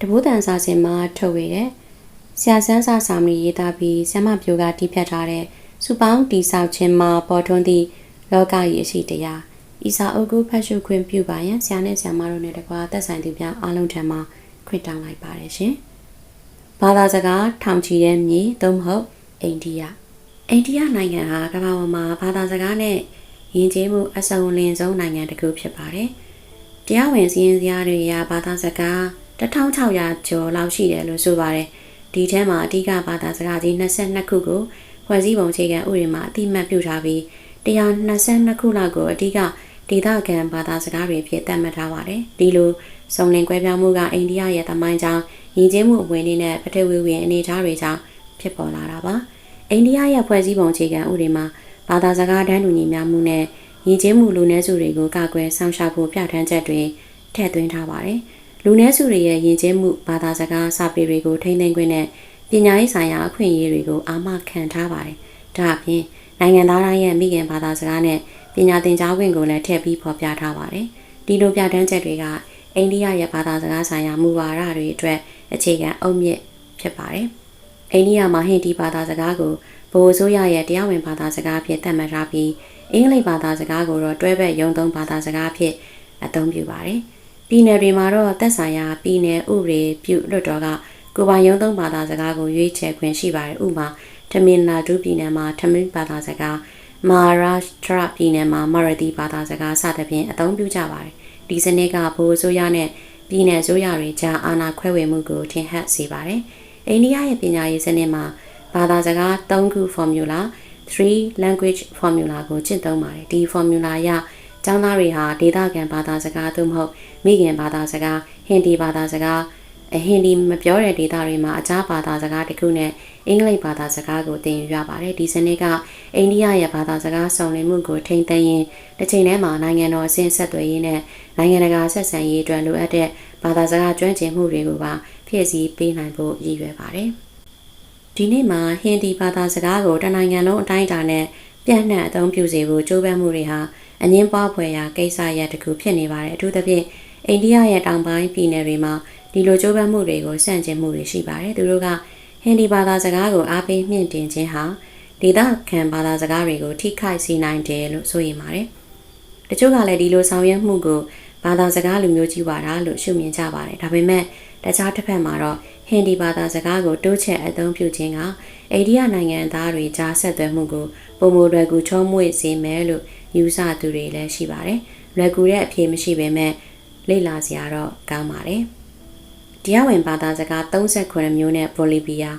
တဘိုးတန်စာစင်မှာထုတ်ဝေတဲ့ဆရာဆန်းစာစာမီရေးသားပြီးဆ iam ပြိုကတီးဖြတ်ထားတဲ့စုပေါင်းတီဆောက်ခြင်းမှာပေါ်ထွန်းသည့်လောကကြီးအရှိတရားဤစာအုပ်ကိုဖတ်ရှုခွင့်ပြုပါရန်ဆရာနဲ့ဆရာမတို့နဲ့တကွာသက်ဆိုင်သူများအားလုံးထံမှခွင့်တောင်းလိုက်ပါတယ်ရှင်။ဘာသာစကားထောင်ချီတဲ့မြေသို့မဟုတ်အိန္ဒိယအိန္ဒိယနိုင်ငံဟာကမ္ဘာပေါ်မှာဘာသာစကားနဲ့ ယဉ်ကျေးမှုအစုံလင်ဆုံးနိုင်ငံတစ်ခုဖြစ်ပါတယ်။တရားဝင်စီးရင်စရာတွေရာဘာသာစကား1600ကျော်လောက်ရှိတယ်လို့ဆိုပါတယ်။ဒီထဲမှာအဓိကဘာသာစကားကြီး22ခုကိုဖွဲ့စည်းပုံအခြေခံဥပဒေမှာအတိအမှတ်ပြုထားပြီး122ခုလောက်ကိုအဓိကဒေသခံဘာသာစကားတွေဖြစ်သတ်မှတ်ထားပါတယ်။ဒီလိုစုံလင်ကွဲပြားမှုကအိန္ဒိယရဲ့သမိုင်းကြောင်းယဉ်ကျေးမှုအဝင်တွေနဲ့ပထဝီဝင်အနေအထားတွေကြောင့်ဖြစ်ပေါ်လာတာပါ။အိန္ဒိယရဲ့ဖွဲ့စည်းပုံအခြေခံဥပဒေမှာ ဘာသာစကားတန်းတူညီမျှမှုနဲ့ယဉ်ကျေးမှုလူနည်းစုတွေကိုကာကွယ်ဆောင်ရှားဖို့ပြဋ္ဌာန်းချက်တွေထည့်သွင်းထားပါတယ်။လူနည်းစုတွေရဲ့ယဉ်ကျေးမှုဘာသာစကားစာပေတွေကိုထိန်းသိမ်းခွင့်နဲ့ပညာရေးဆိုင်ရာအခွင့်အရေးတွေကိုအာမခံထားပါတယ်။ဒါအပြင်နိုင်ငံသားတိုင်းရဲ့မိခင်ဘာသာစကားနဲ့ပညာသင်ကြားခွင့်ကိုလည်းထည့်ပြီးဖော်ပြထားပါတယ်။ဒီလိုပြဋ္ဌာန်းချက်တွေကအိန္ဒိယရဲ့ဘာသာစကားဆိုင်ရာမူဝါဒတွေအတွက်အခြေခံအုတ်မြစ်ဖြစ်ပါတယ်။အိန္ဒိယမှာဟင်ဒီဘာသာစကားကို ဗဟိုအစိုးရရဲ့တရားဝင်ဘာသာစကားဖြစ်သတ်မှတ်ထားပြီးအင်္ဂလိပ်ဘာသာစကားကိုတော့တွဲဘက်ရုံသုံးဘာသာစကားဖြစ်အသုံးပြုပါတယ်။ပြည်နယ်တွေမှာတော့သက်ဆိုင်ရာပြည်နယ်ဥပဒေပြုလွှတ်တော်ကကိုပိုင်ရုံသုံးဘာသာစကားကိုရွေးချယ်ခွင့်ရှိပါတယ်။ဥပမာတမင်နာဒုပြည်နယ်မှာတမင်ဘာသာစကားမဟာရာရှထရာပြည်နယ်မှာမာရတီဘာသာစကားစသဖြင့်အသုံးပြုကြပါတယ်။ဒီစနစ်ကဗဟိုအစိုးရနဲ့ပြည်နယ်အစိုးရတွေကြားအာဏာခွဲဝေမှုကိုထင်ဟပ်စေပါတယ်။အိန္ဒိယရဲ့ပညာရေးစနစ်မှာ ဘာသာစကား3ခု formula 3 language formula ကိုကျင့်သုံးပါတယ်။ဒီ formula အရကျောင်းသားတွေဟာဒေသခံဘာသာစကားသို့မဟုတ်မိခင်ဘာသာစကားဟင်ဒီဘာသာစကားအဟင်ဒီမပြောတဲ့ဒေသတွေမှာအခြားဘာသာစကားတစ်ခုနဲ့အင်္ဂလိပ်ဘာသာစကားကိုသင်ယူရပါတယ်ဒီစနစ်ကအိန္ဒိယရဲ့ဘာသာစကားစုံလင်မှုကိုထိန်းသိမ်းရင်းတစ်ချိန်တည်းမှာနိုင်ငံတော်အဆင့်ဆက်သွယ်ရေးနဲ့နိုင်ငံတကာဆက်ဆံရေးအတွက်လိုအပ်တဲ့ဘာသာစကားကျွမ်းကျင်မှုတွေကိုပါဖြည့်ဆည်းပေးနိုင်ဖို့ရည်ရွယ်ပါတယ် ဒီနေ့မှာဟင်ဒီဘာသာစကားကိုတနိုင်ငံလုံးအတိုင်းအတာနဲ့ပြန့်နှံ့အသုံးပြုစေဖို့ကြိုးပမ်းမှုတွေဟာအငင်းပွားဖွယ်ရာကိစ္စရပ်တစ်ခုဖြစ်နေပါတယ်အထူးသဖြင့်အိန္ဒိယရဲ့တောင်ပိုင်းပြည်နယ်တွေမှာဒီလိုကြိုးပမ်းမှုတွေကိုစန့်ကျင်မှုတွေရှိပါတယ်သူတို့ကဟင်ဒီဘာသာစကားကိုအားပေးမြင့်တင်ခြင်းဟာဒေသခံဘာသာစကားတွေကိုထိခိုက်စေနိုင်တယ်လို့ဆိုရင်ပါတယ်တချို့ကလည်းဒီလိုဆောင်ရွက်မှုကိုဘာသာစကားလူမျိုးကြီးဝါဒလို့ရှုမြင်ကြပါတယ်ဒါပေမဲ့တခြားတစ်ဖက်မှာတော့ ဟင်ဒီဘာသာစကားကိုတိုးချဲ့အသုံးပြုခြင်းကအိန္ဒိယနိုင်ငံသားတွေကြားဆက်သွယ်မှုကိုပုံမလွယ်ကူချုံးမွေ့စေမယ်လို့ယူဆသူတွေလည်းရှိပါတယ်လွယ်ကူတဲ့အဖြေမရှိပေမဲ့လေ့လာစရာတော့ကောင်းပါတယ်တရားဝင်ဘာသာစကား38မျိုးနဲ့ဘိုလီဗီးယား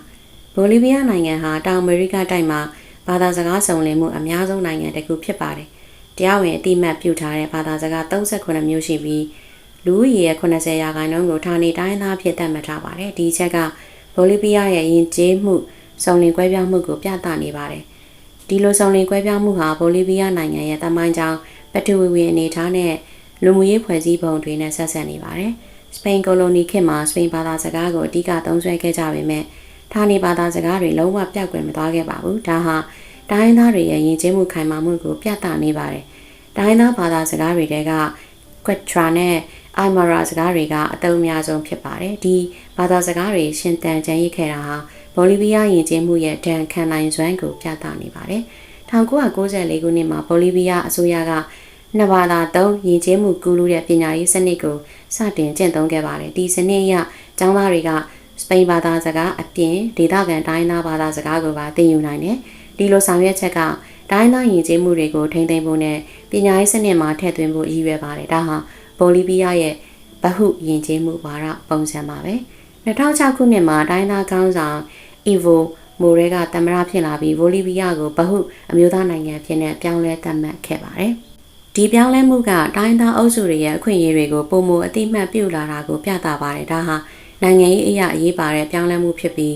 ဘိုလီဗီးယားနိုင်ငံဟာတောင်အမေရိကတိုက်မှာဘာသာစကားစုံလင်မှုအများဆုံးနိုင်ငံတစ်ခုဖြစ်ပါတယ်။တရားဝင်အတိမတ်ပြုထားတဲ့ဘာသာစကား38မျိုးရှိပြီး လူဦးရေရဲ့80ရာခိုင်နှုန်းကိုဌာနေတိုင်းသားဖြစ်သတ်မှတ်ထားပါတယ်။ဒီချက်ကဘိုလီဗီးယားရဲ့ယဉ်ကျေးမှုစုံလင်ကွဲပြားမှုကိုပြသနေပါတယ်။ဒီလိုစုံလင်ကွဲပြားမှုဟာဘိုလီဗီးယားနိုင်ငံရဲ့တမိုင်းကြောင်းပထဝီဝင်အနေထားနဲ့လူမှုရေးဖွဲ့စည်းပုံတွေနဲ့ဆက်ဆက်နေပါတယ်။စပိန်ကိုလိုနီခေတ်မှာစပိန်ဘာသာစကားကိုအဓိကသုံးစွဲခဲ့ကြပေမဲ့ဌာနေဘာသာစကားတွေလုံးဝပြောက်ကွယ်မသွားခဲ့ပါဘူးဒါဟာတိုင်းသားတွေရဲ့ယဉ်ကျေးမှုခိုင်မာမှုကိုပြသနေပါတယ်တိုင်းသားဘာသာစကားတွေတဲက Quechua နဲ့ Aymara စကားတွေကအသုံးအများဆုံးဖြစ်ပါတယ်ဒီဘာသာစကားတွေရှင်တန်ကြံရစ်ခဲ့တာဟာဘောလီဗီးယားယဉ်ကျေးမှုရဲ့ဒဏ်ခံနိုင်စွမ်းကိုပြသနေပါတယ်1994ခုနှစ်မှာဘောလီဗီးယားအစိုးရကနှစ်ဘာသာသုံးယဉ်ကျေးမှုကူးလူတဲ့ပညာရေးစနစ်ကိုစတင်ကျင့်သုံးခဲ့ပါတယ်ဒီစနစ်အရကျောင်းသားတွေကစပိန်ဘာသာစကားအပြင်ဒေသခံတိုင်းသားဘာသာစကားကိုပါသင်ယူနိုင်တယ်ဒီလိုဆောင်ရွက်ချက်ကတိုင်းသားယဉ်ကျေးမှုတွေကိုထိန်းသိမ်းဖို့နဲ့ပညာရေးစနစ်မှာထည့်သွင်းဖို့ရည်ရွယ်ပါတယ်ဒါဟာ ဘိုလီဗီးယားရဲ့ဗဟုယဉ်ကျေးမှုဝါဒပုံစံပါပဲ2006ခုနှစ်မှာတိုင်းသားကောင်းဆောင်အီဗိုမိုရဲကသမ္မတဖြစ်လာပြီးဘိုလီဗီးယားကိုဗဟုအမျိုးသားနိုင်ငံဖြစ်နေပြောင်းလဲသတ်မှတ်ခဲ့ပါတယ်။ဒီပြောင်းလဲမှုကတိုင်းသားအုပ်စုတွေရဲ့အခွင့်အရေးတွေကိုပုံမအတိမတ်ပြုလာတာကိုပြသပါတယ်ဒါဟာနိုင်ငံရေးအရာအရေးပါတဲ့ပြောင်းလဲမှုဖြစ်ပြီး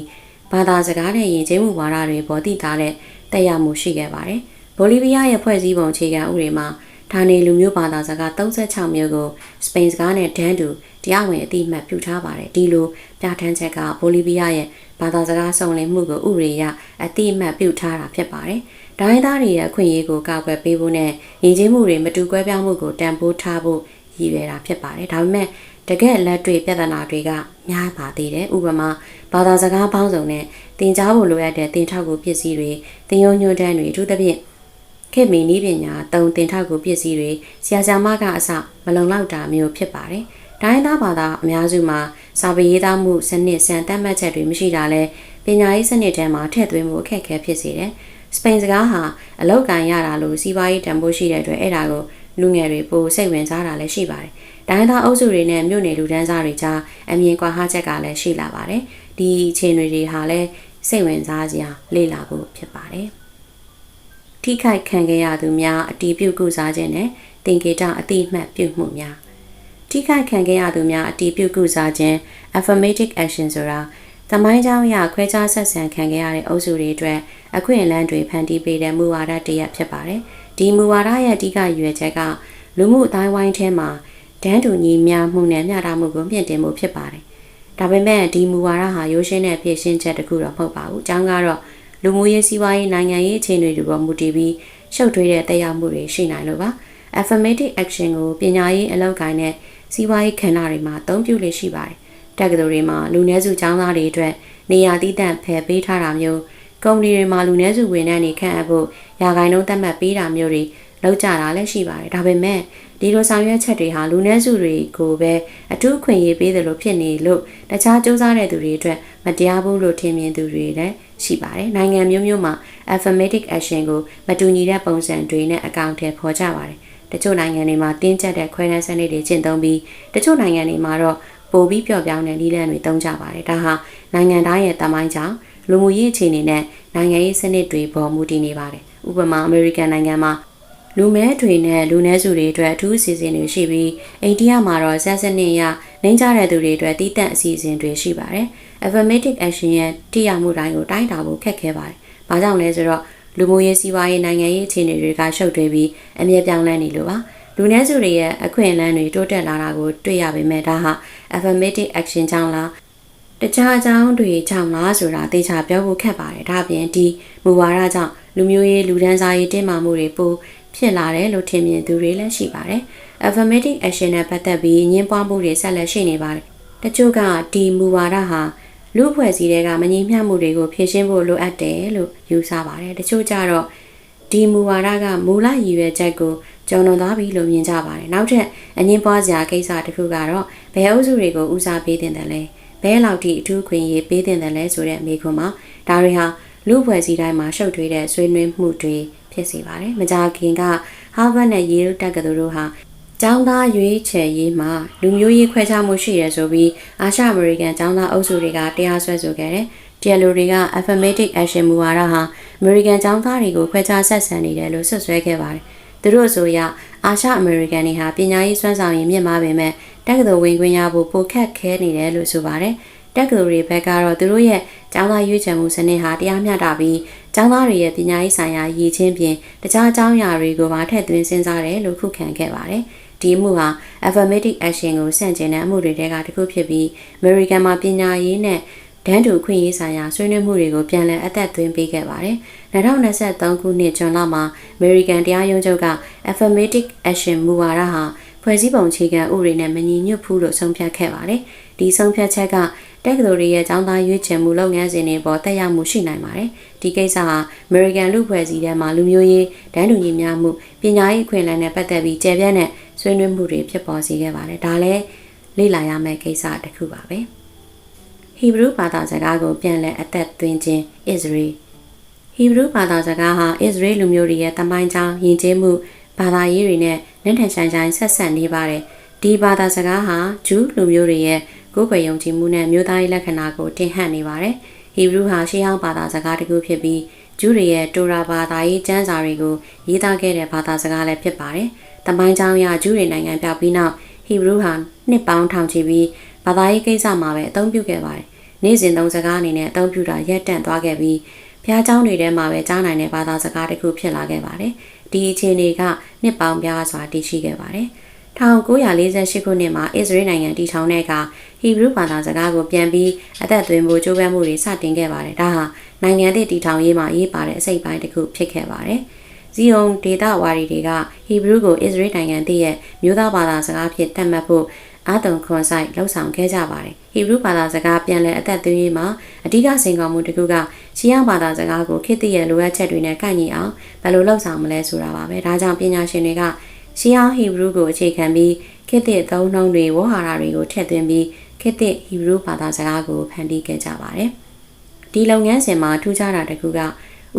ဘာသာစကားနဲ့ယဉ်ကျေးမှုဝါဒတွေပေါ်တည်ထားတဲ့တက်ရောက်မှုရှိခဲ့ပါတယ်ဘိုလီဗီးယားရဲ့ဖွဲ့စည်းပုံအခြေခံဥပဒေမှာ ဌာနေလူမျိုးဘာသာစကား36မျိုးကိုစပိန်စကားနဲ့ဒန်းတူတရားဝင်အတိအမှတ်ပြုထားပါတယ်ဒီလိုပြဋ္ဌာန်းချက်ကဘိုလီဗီးယားရဲ့ဘာသာစကားစုံလင်မှုကိုဥပဒေအရအတိအမှတ်ပြုထားတာဖြစ်ပါတယ်ဒိုင်းသားတွေရဲ့အခွင့်အရေးကိုကာကွယ်ပေးဖို့နဲ့ယဉ်ကျေးမှုတွေမတူကွဲပြားမှုကိုတန်ဖိုးထားဖို့ရည်ရွယ်တာဖြစ်ပါတယ်ဒါပေမဲ့တကယ်လက်တွေ့ပြဿနာတွေကများပါသေးတယ်ဥပမာဘာသာစကားပေါင်းစုံနဲ့တင် जा ဖို့လိုအပ်တဲ့တင်ထောက်ကူပစ္စည်းတွေတင်ယုံညွှန်းတန်းတွေအထူးသဖြင့် ခေတ်မီနည်းပညာတုံတင်ထောက်ကူပစ္စည်းတွေဆရာဆရာမကအစမလုံလောက်တာမျိုးဖြစ်ပါတယ်။ဒိုင်းသားဘာသာအများစုမှာစာပေရေးသားမှုစနစ်စံတတ်မှတ်ချက်တွေမရှိတာလဲပညာရေးစနစ်ထဲမှာထည့်သွင်းမှုအခက်အခဲဖြစ်စေတယ်။စပိန်စကားဟာအလောက်ကန်ရတာလို့စီးပွားရေးတန်ဖိုးရှိတဲ့အတွက်အဲ့ဒါကိုလူငယ်တွေပိုစိတ်ဝင်စားတာလည်းရှိပါတယ်။ဒိုင်းသားအုပ်စုတွေနဲ့မြို့နယ်လူတန်းစားတွေကြားအမြင်ကွာဟချက်ကလည်းရှိလာပါတယ်။ဒီအခြေအနေတွေဟာလည်းစိတ်ဝင်စားစရာလေ့လာဖို့ဖြစ်ပါတယ်။ ထိခိုက်ခံခဲ့ရသူများအတီးပြုကုစားခြင်းနဲ့သင်္ကေတအတိအမှတ်ပြုမှုများထိခိုက်ခံခဲ့ရသူများအတီးပြုကုစားခြင်း affirmative action ဆိုတာသမိုင်းကြောင်းအရခွဲခြားဆက်ဆံခံခဲ့ရတဲ့အုပ်စုတွေအတွက်အခွင့်အလမ်းတွေဖန်တီးပေးတဲ့မူဝါဒတစ်ရပ်ဖြစ်ပါတယ်။ဒီမူဝါဒရဲ့အဓိကရွယ်ချက်ကလူမှုအတိုင်းဝိုင်းထဲမှာဒန်းတူညီမျှမှုနဲ့မျှတမှုကိုမြင့်တင်မှုဖြစ်ပါတယ်။ဒါပေမဲ့ဒီမူဝါဒဟာရိုးရှင်းတဲ့ဖြစ်ရှင်းချက်တစ်ခုတော့မဟုတ်ပါဘူး။အကြောင်းကတော့ လူမှုရေးစီးပွားရေးနိုင်ငံရေးအခြေအနေတွေပေါ်မူတည်ပြီးရှုပ်ထွေးတဲ့တက်ရောက်မှုတွေရှိနိုင်လို့ပါ affirmative action ကိုပညာရေးအလောက်ကိုင်းနဲ့စီးပွားရေးခန္ဓာတွေမှာအသုံးပြုလို့ရှိပါတယ်တက္ကသိုလ်တွေမှာလူနည်းစုကျောင်းသားတွေအတွက်နေရာတည်တံ့ဖယ်ပေးထားတာမျိုးကုမ္ပဏီတွေမှာလူနည်းစုဝန်ထမ်းတွေခန့်အပ်ဖို့ရာဂိုင်းလုံးသတ်မှတ်ပေးတာမျိုးတွေလောက်ကြတာလည်းရှိပါတယ်ဒါပေမဲ့ဒီလိုဆောင်ရွက်ချက်တွေဟာလူနည်းစုတွေကိုပဲအထူးခွင့်ရေးပေးတယ်လို့ဖြစ်နေလို့တခြားစူးစမ်းတဲ့သူတွေအတွက်မတရားဘူးလို့ထင်မြင်သူတွေလည်း ရှိပါတယ်။နိုင်ငံမျိုးမျိုးမှာ affirmative action ကိုမတူညီတဲ့ပုံစံတွေနဲ့အကောင့်ထဲဖော်ကြပါတယ်။တချို့နိုင်ငံတွေမှာတင်းကျပ်တဲ့ခွဲတမ်းစနစ်တွေကျင့်သုံးပြီးတချို့နိုင်ငံတွေမှာတော့ပိုပြီးပျော့ပြောင်းတဲ့နည်းလမ်းတွေသုံးကြပါတယ်။ဒါဟာနိုင်ငံတိုင်းရဲ့တမိုင်းကြောင့်လူမှုရေးအခြေအနေနဲ့နိုင်ငံရေးစနစ်တွေပေါ်မူတည်နေပါတယ်။ဥပမာအမေရိကန်နိုင်ငံမှာလူမဲတွေနဲ့လူနည်းစုတွေအတွက်အထူးအစီအစဉ်တွေရှိပြီးအိန္ဒိယမှာတော့ဆက်စနစ်ရနှင်းကြတဲ့သူတွေအတွက်တည်တံ့အစီအစဉ်တွေရှိပါတယ်။ affirmative action ရဲ့ထိရောက်မှုတိုင်းကိုတိုင်းတာဖို့ခက်ခဲပါတယ်။ဘာကြောင့်လဲဆိုတော့လူမှုရေးစီးပွားရေးနိုင်ငံရေးအခြေအနေတွေကရှုပ်ထွေးပြီးအမြဲပြောင်းလဲနေလို့ပါ။လူနည်းစုတွေရဲ့အခွင့်အလမ်းတွေတိုးတက်လာတာကိုတွေ့ရပေမဲ့ဒါဟာ affirmative action ကြောင့်လားတခြားအကြောင်းတွေကြောင့်လားဆိုတာသိချပြောဖို့ခက်ပါတယ်။ဒါပြင်ဒီမူဝါဒကြောင့်လူမျိုးရေးလူဒန်းစားရေးတင်းမာမှုတွေပိုဖြစ်လာတယ်လို့ထင်မြင်သူတွေလည်းရှိပါတယ်။ affirmative action နဲ့ပတ်သက်ပြီးညှင်းပွားမှုတွေဆက်လက်ရှိနေပါတယ်။တချို့ကဒီမူဝါဒဟာ လူဖွဲ့စည်းတွေကမငြိမ်းမျှမှုတွေကိုဖြေရှင်းဖို့လိုအပ်တယ်လို့ယူဆပါတယ်။တချို့ကြတော့ဒီမူဝါဒကမူလရည်ရွယ်ချက်ကိုကျော်လွန်သွားပြီလို့မြင်ကြပါတယ်။နောက်ထပ်အငင်းပွားစရာကိစ္စတစ်ခုကတော့ဘယ်အုပ်စုတွေကိုဦးစားပေးတင်တယ်လဲ။ဘဲလောက်ထိအထူးခွင့်ရေးပေးတင်တယ်လဲဆိုတဲ့အမေခွန်းမှာဒါတွေဟာလူဖွဲ့စည်းတိုင်းမှာရှုပ်ထွေးတဲ့ဆွေးနွေးမှုတွေဖြစ်စေပါတယ်။မကြာခင်က Harvard နဲ့ Yale တက္ကသိုလ်တို့ဟာ ကျောင်းသားရွေးချယ်ရေးမှာလူမျိုးရေးခွဲခြားမှုရှိရဆိုပြီးအာရှအမေရိကန်ကျောင်းသားအုပ်စုတွေကတရားစွဲဆိုခဲ့တယ်။တရားလိုတွေက affirmative action မူဝါဒဟာအမေရိကန်ကျောင်းသားတွေကိုခွဲခြားဆက်ဆံနေတယ်လို့ဆွဆွဲခဲ့ပါတယ်။သူတို့ဆိုရအာရှအမေရိကန်တွေဟာပညာရေးစွမ်းဆောင်ရည်မြင့်မားပေမဲ့တက္ကသိုလ်ဝင်ခွင့်ရဖို့ပိုခက်ခဲနေတယ်လို့ဆိုပါတယ်။တက္ကသိုလ်တွေဘက်ကတော့သူတို့ရဲ့ကျောင်းသားရွေးချယ်မှုစနစ်ဟာတရားမျှတပြီးကျောင်းသားတွေရဲ့ပညာရေးဆိုင်ရာရည်ချင်းပြင်တခြားအကြောင်းအရာတွေကိုပါထည့်သွင်းစဉ်းစားတယ်လို့ခုခံခဲ့ပါတယ်။ ဒီမှုဟာ affirmative action ကိုဆန့်ကျင်တဲ့အမှုတွေတဲကတစ်ခုဖြစ်ပြီး American မှာပညာရေးနဲ့ဒန်းတူခွင့်ရေးဆိုင်ရာဆွေးနွေးမှုတွေကိုပြန်လည်အသက်သွင်းပေးခဲ့ပါတယ်။2023ခုနှစ်ဇွန်လမှာ American တရားရုံးချုပ်က affirmative action မူဝါဒဟာဖွဲ့စည်းပုံအခြေခံဥပဒေနဲ့မညီညွတ်ဘူးလို့ဆုံးဖြတ်ခဲ့ပါတယ်။ဒီဆုံးဖြတ်ချက်ကတက္ကသိုလ်တွေရဲ့ကျောင်းသားရွေးချယ်မှုလုပ်ငန်းစဉ်တွေပေါ်တက်ရောက်မှုရှိနိုင်ပါတယ်။ဒီကိစ္စဟာ American လူဖွဲ့စည်းထဲမှာလူမျိုးရေးဒန်းတူညီမျှမှုပညာရေးအခွင့်အလမ်းနဲ့ပတ်သက်ပြီးကျေပြန့်တဲ့ ဆွေးနွေးမှုတွေဖြစ်ပေါ်စေခဲ့ပါတယ်။ဒါလည်းလေ့လာရမယ့်ကိစ္စတစ်ခုပါပဲ။ဟီဘရုဘာသာစကားကိုပြန်လည်အသက်သွင်းခြင်း Israel ဟီဘရုဘာသာစကားဟာ Israel လူမျိုးတွေရဲ့တမိုင်းကြောင်းယဉ်ကျေးမှုဘာသာရေးတွေနဲ့နန်းထန်ဆိုင်ဆိုင်ဆက်ဆက်နေပါတယ်။ဒီဘာသာစကားဟာဂျူးလူမျိုးတွေရဲ့ကိုယ်ွယ်ယုံကြည်မှုနဲ့မျိုးသားရေးလက္ခဏာကိုတင်ဟပ်နေပါတယ်။ဟီဘရုဟာရှေးဟောင်းဘာသာစကားတစ်ခုဖြစ်ပြီးဂျူးတွေရဲ့တိုရာဘာသာရေးကျမ်းစာတွေကိုရေးသားခဲ့တဲ့ဘာသာစကားလည်းဖြစ်ပါတယ်။ တမိုင်းကြောင်းရာဂျူးတွေနိုင်ငံပြောက်ပြီးနောက်ဟီဘရူးဟာနှစ်ပေါင်းထောင်ချီပြီးဘာသာရေးကိစ္စမှာပဲအသုံးပြုခဲ့ပါတယ်။နေ့စဉ်သုံးစကားအနေနဲ့အသုံးပြုတာရပ်တန့်သွားခဲ့ပြီးဘုရားကျောင်းတွေထဲမှာပဲကြားနိုင်တဲ့ဘာသာစကားတစ်ခုဖြစ်လာခဲ့ပါတယ်။ဒီအခြေအနေကနှစ်ပေါင်းများစွာတည်ရှိခဲ့ပါတယ်။1948ခုနှစ်မှာအစ္စရေးနိုင်ငံတည်ထောင်တဲ့အခါဟီဘရူးဘာသာစကားကိုပြန်ပြီးအသက်သွင်းဖို့ကြိုးပမ်းမှုတွေစတင်ခဲ့ပါတယ်။ဒါဟာနိုင်ငံတည်ထောင်ရေးမှာရေးပါတဲ့အစိတ်ပိုင်းတစ်ခုဖြစ်ခဲ့ပါတယ်။ ဇီယုံဒေတာဝါရီတွေကဟီဘရုကိုအစ္စရေးနိုင်ငံသစ်ရဲ့မြို့သားဘာသာစကားဖြစ်သတ်မှတ်ဖို့အာတုံခွန်ဆိုင်လှုပ်ဆောင်ခဲ့ကြပါတယ်။ဟီဘရုဘာသာစကားပြန်လည်အသက်သွင်းရေးမှာအဓိကစင်ကောမှုတစ်ခုကရှီယာဘာသာစကားကိုခေတ်သစ်ရဲ့လိုအပ်ချက်တွေနဲ့ကိုက်ညီအောင်ဘယ်လိုလှုပ်ဆောင်မလဲဆိုတာပါပဲ။ဒါကြောင့်ပညာရှင်တွေကရှီယာဟီဘရုကိုအခြေခံပြီးခေတ်သစ်သုံးနှုန်းတွေဝေါ်ဟာရတွေကိုထည့်သွင်းပြီးခေတ်သစ်ဟီဘရုဘာသာစကားကိုဖန်တီးခဲ့ကြပါတယ်။ဒီလုပ်ငန်းစဉ်မှာထူးခြားတာတစ်ခုက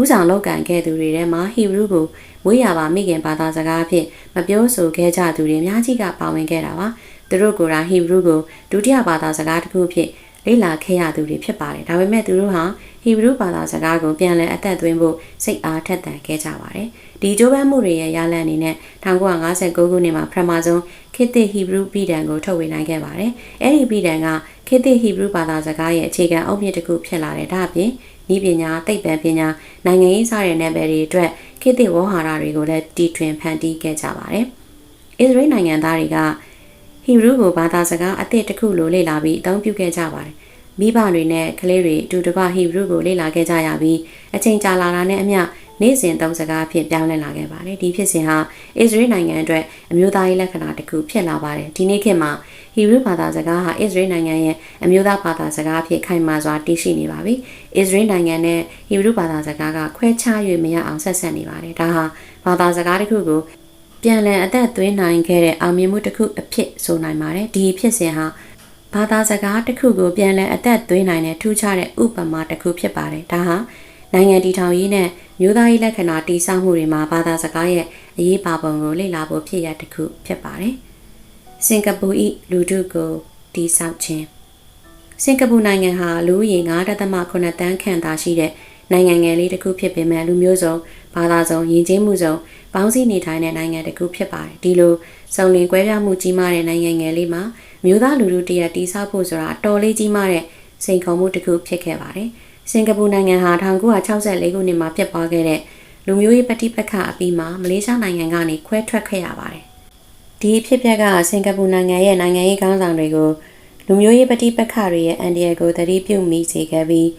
ဥဆောင်လောက်ကန်ခဲ့သူတွေထဲမှာဟီဘရုကိုဝေးရပါမိခင်ဘာသာစကားအဖြစ်မပြောဆိုခဲ့ကြသူတွေအများကြီးကပါဝင်ခဲ့တာပါ။သူတို့ကဟီဘရုကိုဒုတိယဘာသာစကားတစ်ခုအဖြစ်လေ့လာခဲ့ရသူတွေဖြစ်ပါတယ်။ဒါပေမဲ့သူတို့ဟာဟီဘရုဘာသာစကားကိုပြန်လည်အသက်သွင်းဖို့စိတ်အားထက်သန်ခဲ့ကြပါတယ်။ဒီကြိုးပမ်းမှုတွေရဲ့ရလဒ်အနေနဲ့1959ခုနှစ်မှာပထမဆုံးခေတ်သစ်ဟီဘရုပြည်တံကိုထုတ်ဝေနိုင်ခဲ့ပါတယ်။အဲဒီပြည်တံကခေတ်သစ်ဟီဘရုဘာသာစကားရဲ့အခြေခံအုတ်မြစ်တစ်ခုဖြစ်လာတဲ့ဒါအပြင် ဤပညာသိပ္ပံပညာနိုင်ငံရေးစတဲ့နယ်ပယ်တွေအတွက်ခေတ်သစ်ဝေါ်ဟာရတွေကိုလည်းတီထွင်ဖန်တီးခဲ့ကြပါတယ်။အစ္စရေးနိုင်ငံသားတွေကဟီဘရုကိုဘာသာစကားအသစ်တစ်ခုလိုလေ့လာပြီးအသုံးပြုခဲ့ကြပါတယ်။မိဘတွေနဲ့ကလေးတွေအတူတကွဟီဘရုကိုလေ့လာခဲ့ကြရပြီးအချိန်ကြာလာတာနဲ့အမျှနေ့စဉ်သုံးစကားအဖြစ်ပြောင်းလဲလာခဲ့ပါတယ်ဒီဖြစ်စဉ်ဟာအစ္စရေးနိုင်ငံအတွက်အမျိုးသားရေးလက္ခဏာတစ်ခုဖြစ်လာပါတယ်ဒီနေ့ခေတ်မှာ ဟီဘရုဘာသာစကားဟာအစ္စရေးနိုင်ငံရဲ့အမျိုးသားဘာသာစကားအဖြစ်ခိုင်မာစွာတည်ရှိနေပါပြီအစ္စရေးနိုင်ငံနဲ့ဟီဘရုဘာသာစကားကခွဲခြား၍မရအောင်ဆက်ဆက်နေပါတယ်ဒါဟာဘာသာစကားတစ်ခုကိုပြန်လည်အသက်သွင်းနိုင်ခဲ့တဲ့အောင်မြင်မှုတစ်ခုအဖြစ်ဆိုနိုင်ပါတယ်ဒီဖြစ်စဉ်ဟာဘာသာစကားတစ်ခုကိုပြန်လည်အသက်သွင်းနိုင်တဲ့ထူးခြားတဲ့ဥပမာတစ်ခုဖြစ်ပါတယ်ဒါဟာနိုင်ငံတည်ထောင်ရေးနဲ့မျိုးသားရေးလက္ခဏာတည်ဆောက်မှုတွေမှာဘာသာစကားရဲ့အရေးပါပုံကိုလေ့လာဖို့ဖြစ်ရတစ်ခုဖြစ်ပါတယ်။ စင်ကာပူ၏လူထုကိုတည်ဆောက်ခြင်းစင်ကာပူနိုင်ငံဟာလူဦးရေ9.8တန်းခန့်သာရှိတဲ့နိုင်ငံငယ်လေးတစ်ခုဖြစ်ပေမဲ့လူမျိုးစုံဘာသာစုံယဉ်ကျေးမှုစုံပေါင်းစည်းနေထိုင်တဲ့နိုင်ငံတစ်ခုဖြစ်ပါတယ်ဒီလိုစုံလင်ကွဲပြားမှုကြီးမားတဲ့နိုင်ငံငယ်လေးမှာမျိုးသားလူထုတရက်တည်ဆောက်ဖို့ဆိုတာအတော်လေးကြီးမားတဲ့စိန်ခေါ်မှုတစ်ခုဖြစ်ခဲ့ပါတယ်။စင်ကာပူနိုင်ငံဟာ1964ခုနှစ်မှာဖြစ်ပွားခဲ့တဲ့လူမျိုးရေးပဋိပက္ခအပြီးမှာမလေးရှားနိုင်ငံကနေခွဲထွက်ခဲ့ရပါတယ်။ ဒီဖြစ်ပျက်ကစင်ကာပူနိုင်ငံရဲ့နိုင်ငံရေးခေါင်းဆောင်တွေကိုလူမျိုးရေးပဋိပက္ခတွေရဲ့အန်ဒီယကိုသတိပြုမိစေခဲ့ပြီး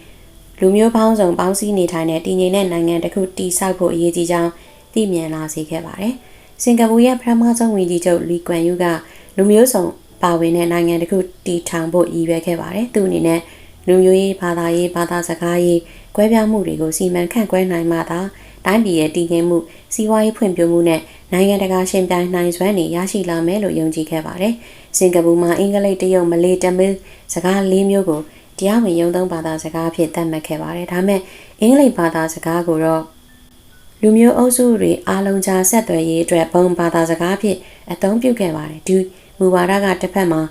လူမျိုးပေါင်းစုံပေါင်းစည်းနေထိုင်တဲ့တည်ငြိမ်တဲ့နိုင်ငံတစ်ခုတည်ဆောက်ဖို့အရေးကြီးကြောင်းသိမြင်လာစေခဲ့ပါတယ်။စင်ကာပူရဲ့ပထမဆုံးဝန်ကြီးချုပ်လီကွမ်ယူကလူမျိုးစုံပါဝင်တဲ့နိုင်ငံတစ်ခုတည်ထောင်ဖို့ရည်ရွယ်ခဲ့ပါတယ်။သူအနေနဲ့လူမျိုးရေးဘာသာရေးဘာသာစကားရေးကွဲပြားမှုတွေကိုစီမံခန့်ခွဲနိုင်မှသာ တိုင်းပြည်ရဲ့တည်ငြိမ်မှုစီးပွားရေးဖွံ့ဖြိုးမှုနဲ့နိုင်ငံတကာရှင်ပြိုင်နိုင်စွမ်းတွေရရှိလာမယ်လို့ယုံကြည်ခဲ့ပါတယ်။စင်ကာပူမှာအင်္ဂလိပ်တရုတ်မလေးတမီးစကား၄မျိုးကိုတရားဝင်ရုံးသုံးဘာသာစကားအဖြစ်သတ်မှတ်ခဲ့ပါတယ်။ဒါမဲ့အင်္ဂလိပ်ဘာသာစကားကိုတော့လူမျိုးအုပ်စုတွေအားလုံးကြားဆက်သွယ်ရေးအတွက်ဘုံဘာသာစကားအဖြစ်အသုံးပြုခဲ့ပါတယ်။ဒီမူဝါဒကတစ်ဖက်မှာ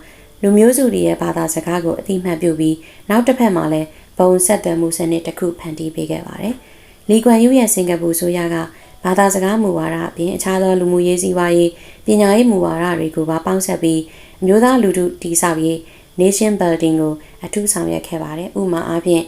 လူမျိုးစုတွေရဲ့ဘာသာစကားကိုအတိမတ်ပြုပြီးနောက်တစ်ဖက်မှာလည်းဘုံဆက်သွယ်မှုစနစ်တစ်ခုဖန်တီးပေးခဲ့ပါတယ်။ လီကွမ်ယူရဲ့စင်ကာပူဆိုရကဘာသာစကားမူဝါဒအပြင်အခြားသောလူမှုရေးစည်းဝါးရေးပညာရေးမူဝါဒတွေကိုပါပေါင်းစပ်ပြီးအမျိုးသားလူထုတည်ဆောက်ရေး nation building ကိုအထူးဆောင်ရွက်ခဲ့ပါတယ်။ဥပမာအားဖြင့်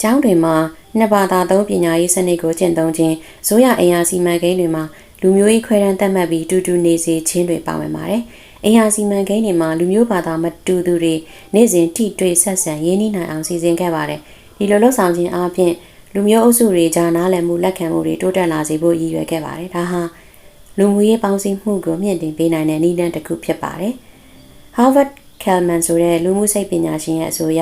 ကျောင်းတွေမှာနှစ်ဘာသာသုံးပညာရေးစနစ်ကိုကျင့်သုံးခြင်း၊ဇိုးရအင်အားစီမံကိန်းတွေမှာလူမျိုးရေးခွဲတမ်းသတ်မှတ်ပြီးတူတူနေစေခြင်းတွေပါဝင်ပါတယ်။အင်ဟာစီမံကိန်းတွေမှာလူမျိုးဘာသာမတူသူတွေနေ့စဉ်ထိတွေ့ဆက်ဆံရင်းနှီးနိုင်အောင်စီစဉ်ခဲ့ပါတယ်။ဒီလိုလှုပ်ဆောင်ခြင်းအပြင် လူမျိုးအုပ်စုတွေကြားနားလည်မှုလက်ခံမှုတွေတိုးတက်လာစေဖို့ရည်ရွယ်ခဲ့ပါတယ်။ဒါဟာလူမှုရေးပေါင်းစည်းမှုကိုမြင့်တင်ပေးနိုင်တဲ့နည်းလမ်းတစ်ခုဖြစ်ပါတယ်။ Harvard Kalman ဆိုတဲ့လူမှုစိတ်ပညာရှင်ရဲ့အဆိုအရ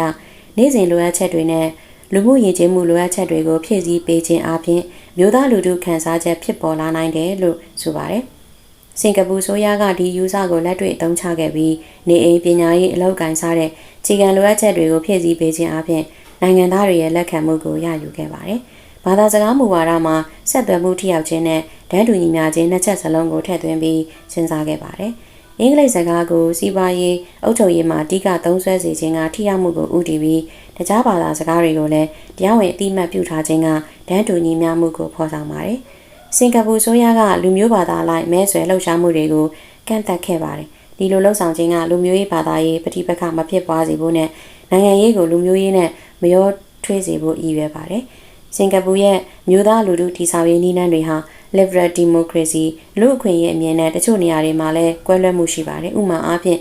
နေ့စဉ်လိုအပ်ချက်တွေနဲ့လူမှုရည်ကြည်မှုလိုအပ်ချက်တွေကိုဖြည့်ဆည်းပေးခြင်းအပြင်မျိုးသားလူထုခံစားချက်ဖြစ်ပေါ်လာနိုင်တယ်လို့ဆိုပါတယ်။စင်ကာပူဆိုရကဒီယူဆကိုလက်တွေ့အသုံးချခဲ့ပြီးနေအိမ်ပညာရေးအလုပ်ကိုင်စားတဲ့ခြေခံလိုအပ်ချက်တွေကိုဖြည့်ဆည်းပေးခြင်းအပြင် နိုင်ငံသားတွေရဲ့လက်ခံမှုကိုရယူခဲ့ပါတယ်။ဘာသာစကားမူဝါဒမှာဆက်သွယ်မှုထိရောက်ခြင်းနဲ့တန်းတူညီမျှခြင်းနှစ်ချက်စလုံးကိုထည့်သွင်းပြီးစဉ်းစားခဲ့ပါတယ်။အင်္ဂလိပ်စကားကိုစီးပွားရေးအုပ်ချုပ်ရေးမှာအဓိကသုံးစွဲစေခြင်းကထိရောက်မှုကိုဥတည်ပြီးတခြားဘာသာစကားတွေကိုလည်းတရားဝင်အတိအမှတ်ပြုထားခြင်းကတန်းတူညီမျှမှုကိုဖော်ဆောင်ပါတယ်။စင်ကာပူဆိုရကလူမျိုးဘာသာလိုက်မဲဆွယ်လှုပ်ရှားမှုတွေကိုကန့်သတ်ခဲ့ပါတယ်။ဒီလိုလှုပ်ဆောင်ခြင်းကလူမျိုးရေးဘာသာရေးပဋိပက္ခမဖြစ်ပွားစေဖို့နဲ့နိုင်ငံရေးကိုလူမျိုးရေးနဲ့ မရောထွေးစေဖို့ရည်ရွယ်ပါတယ်။စင်ကာပူရဲ့မျိုးသားလူထုတည်ဆောက်ရေးနည်းလမ်းတွေဟာ liberal democracy လူ့အခွင့်အရေးအမြင်နဲ့တချို့နေရာတွေမှာလည်းကွဲလွဲမှုရှိပါတယ်ဥပမာအားဖြင့်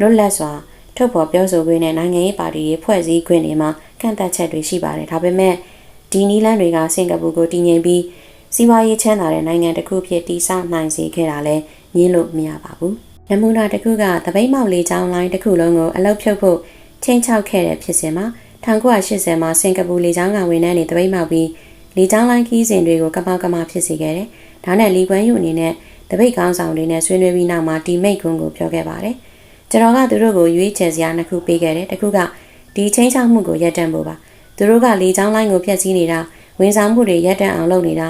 လွတ်လပ်စွာထုတ်ဖော်ပြောဆိုခွင့်နဲ့နိုင်ငံရေးပါတီတွေဖွဲ့စည်းခွင့်တွေမှာကန့်သတ်ချက်တွေရှိပါတယ်ဒါပေမဲ့ဒီနီလန်းတွေကစင်ကာပူကိုတည်ငြိမ်ပြီးစီးပွားရေးချမ်းသာတဲ့နိုင်ငံတစ်ခုဖြစ်တည်ဆောက်နိုင်စေခဲ့တာလည်းညင်းလို့မရပါဘူးနမူနာတစ်ခုကတပိတ်မောက်လေးချောင်းလိုင်းတစ်ခုလုံးကိုအလုတ်ဖြုတ်ဖို့ချင်းချောက်ခဲ့တဲ့ဖြစ်စဉ်မှာ 1980မှာစင်ကာပူလေကြောင်းကဝန်ထမ်းတွေတပိတ်မောက်ပြီးလေကြောင်းလိုင်းခီးစဉ်တွေကိုကပောက်ကမဖြစ်စေခဲ့တယ်။ဒါနဲ့လီကွမ်ယူအနေနဲ့တပိတ်ကောင်းဆောင်တွေနဲ့ဆွေးနွေးပြီးနောက်မှာတီမိတ်ကွန်းကိုပြောခဲ့ပါတယ်။ကျွန်တော်ကသူတို့ကိုရွေးချယ်စရာနှစ်ခုပေးခဲ့တယ်။တစ်ခုကဒီချင်းချောက်မှုကိုရပ်တန့်ဖို့ပါ။သူတို့ကလေကြောင်းလိုင်းကိုဖျက်ဆီးနေတာဝန်ဆောင်မှုတွေရပ်တန့်အောင်လုပ်နေတာ